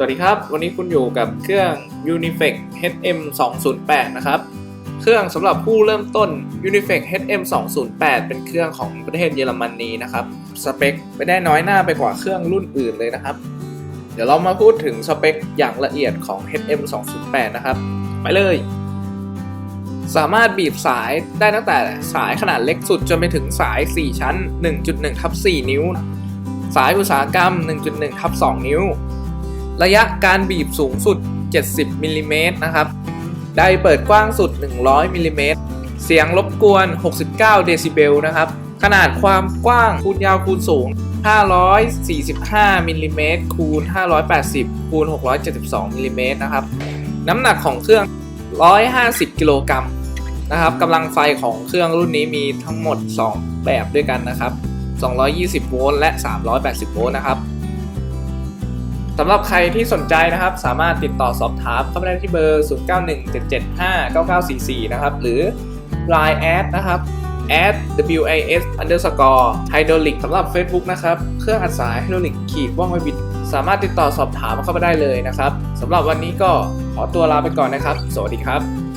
สวัสดีครับ วันนี้คุณอยู่กับเครื่อง Unifex HM 208นะครับ เครื่องสำหรับผู้เริ่มต้น Unifex HM 208เป็นเครื่องของประเทศเยอรมนีนะครับ สเปคไม่ได้น้อยหน้าไปกว่าเครื่องรุ่นอื่นเลยนะครับ เดี๋ยวเรามาพูดถึงสเปคอย่างละเอียดของ HM 208นะครับ ไปเลย สามารถบีบสายได้ตั้งแต่สายขนาดเล็กสุดจนไปถึงสาย 4 ชั้น 1.1ทับ4นิ้ว สายอุตสาหกรรม 1.1ทับ2นิ้ว ระยะการบีบสูงสุด 70มิลลิเมตรนะครับ ได้เปิดกว้างสุด 100มิลลิเมตร เสียงรบกวน 69 เดซิเบลนะครับ ขนาดความกว้างคูณยาวคูณสูง 545มิลลิเมตรคูณ580คูณ672มิลลิเมตรนะครับ น้ำหนักของเครื่อง 150 กิโลกรัมนะครับกำลังไฟของเครื่องรุ่นนี้มีทั้งหมด 2 แบบด้วยกันนะครับ 220 โวลต์และ 380 โวลต์นะครับ สำหรับใครที่สนใจนะครับ สามารถติดต่อสอบถามเข้ามาได้ที่เบอร์ 0917759944 นะครับ หรือ Line แอดนะครับ at wis underscore hydraulic สำหรับ Facebook นะครับ เครื่องอัดสาย hydraulic ขีดว่องไวบิด สามารถติดต่อสอบถามเข้ามาได้เลยนะครับสำหรับวันนี้ก็ขอตัวลาไปก่อนนะครับ สวัสดีครับ